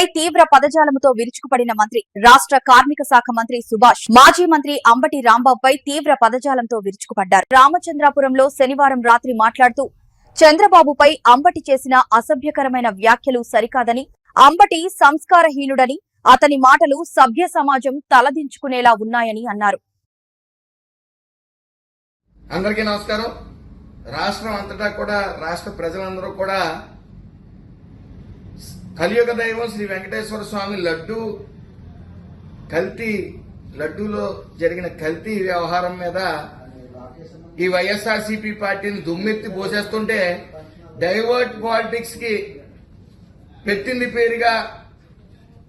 పై తీవ్ర పదజాలముతో విరుచుకుపడిన మంత్రి రాష్ట్ర కార్మిక శాఖ మంత్రి సుభాష్ మాజీ మంత్రి అంబటి రాంబాబుపై తీవ్ర పదజాలంతో విరుచుకుపడ్డారు. రామచంద్రాపురంలో శనివారం రాత్రి మాట్లాడుతూ చంద్రబాబుపై అంబటి చేసిన అసభ్యకరమైన వ్యాఖ్యలు సరికాదని అంబటి సంస్కారహీనుడని అతని మాటలు సభ్య సమాజం తలదించుకునేలా ఉన్నాయని అన్నారు. అందరికీ నమస్కారం. రాష్ట్రం అంతటా కూడా రాష్ట్ర ప్రజలందరూ కూడా కలియుగ దైవం శ్రీ వెంకటేశ్వర స్వామి లడ్డు కల్తీ లడ్డూలో జరిగిన కల్తీ వ్యవహారం మీద ఈ వైఎస్ఆర్సీపీ పార్టీని దుమ్మెత్తి పోసేస్తుంటే డైవర్ట్ పాలిటిక్స్కి పెట్టింది పేరుగా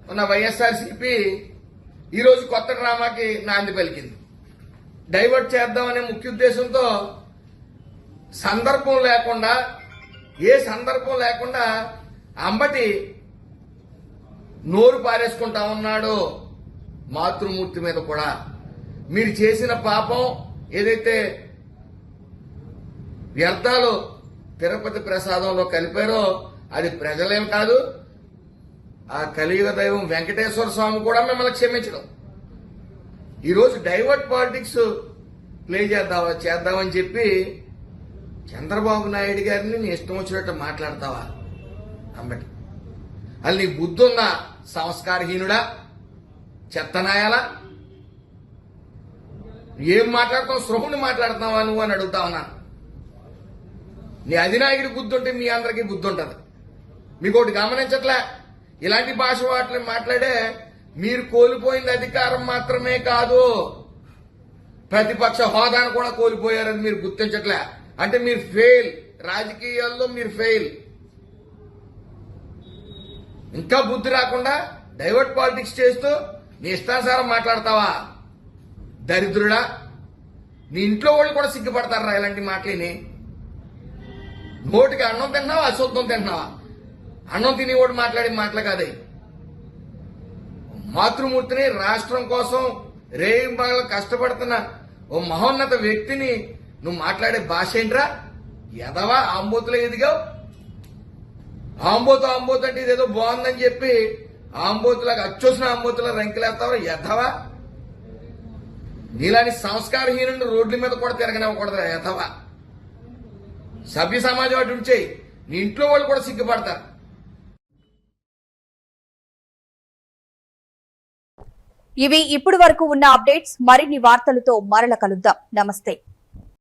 ఉన్న వైఎస్ఆర్సీపీ ఈరోజు కొత్త డ్రామాకి నాంది పలికింది. డైవర్ట్ చేద్దామనే ముఖ్య ఉద్దేశంతో సందర్భం లేకుండా ఏ సందర్భం లేకుండా అంబటి నోరు పారేసుకుంటా ఉన్నాడు. మాతృమూర్తి మీద కూడా. మీరు చేసిన పాపం ఏదైతే వ్యర్థాలు తిరుపతి ప్రసాదంలో కలిపారో అది ప్రజలేం కాదు ఆ కలియుగ దైవం వెంకటేశ్వర స్వామి కూడా మిమ్మల్ని క్షమించడం. ఈరోజు డైవర్ట్ పాలిటిక్స్ ప్లే చేద్దావా చేద్దామని చెప్పి చంద్రబాబు నాయుడు గారిని నీ ఇష్టం వచ్చినట్టు మాట్లాడతావా? అంబటి. అది నీ బుద్ధి సంస్కారహీనుడా? చెత్తనాయాలా? ఏం మాట్లాడుతావు? సృహుని మాట్లాడుతున్నావా నువ్వు అని అడుగుతా ఉన్నాను. నీ అధినాయకుడి బుద్ధి ఉంటే మీ అందరికీ బుద్ధి ఉంటుంది మీకు ఒకటి గమనించట్లే? ఇలాంటి భాష వాటిని మాట్లాడే మీరు కోల్పోయింది అధికారం మాత్రమే కాదు. ప్రతిపక్ష హోదాను కూడా కోల్పోయారని మీరు గుర్తించట్లే. అంటే మీరు ఫెయిల్. రాజకీయాల్లో మీరు ఫెయిల్. ఇంకా బుద్ధి రాకుండా డైవర్ట్ పాలిటిక్స్ చేస్తూ నీ ఇష్టానుసారం మాట్లాడతావా? దరిద్రుడా నీ ఇంట్లో వాళ్ళు కూడా సిగ్గుపడతారా ఇలాంటి మాటలని? నోటికి అన్నం తిన్నావా అశుద్ధం తిన్నావా? అన్నం తినేవాడు మాట్లాడే మాటలు కాదు. మాతృమూర్తిని రాష్ట్రం కోసం రేయింబాగా కష్టపడుతున్న ఓ మహోన్నత వ్యక్తిని నువ్వు మాట్లాడే భాష ఏంట్రా? ఎదవా ఆంబోతులో ఎదిగావు? ఆంబోతు ఆంబోతు అంటే ఇదేదో బాగుందని చెప్పి ఆంబోతులకు అచ్చోసిన ఆంబోతులా రంకెలేస్తావా? ఎదవా నీలాంటి సంస్కారహీనుని రోడ్ల మీద కూడా తిరగనివ్వకూడదు ఎదవా సభ్య సమాజం అటు ఉంచేయి నీ ఇంట్లో వాళ్ళు కూడా సిగ్గుపడతారు. ఇవి ఇప్పటి వరకు ఉన్న అప్డేట్స్ మరిన్ని వార్తలతో మరల కలుద్దాం. నమస్తే.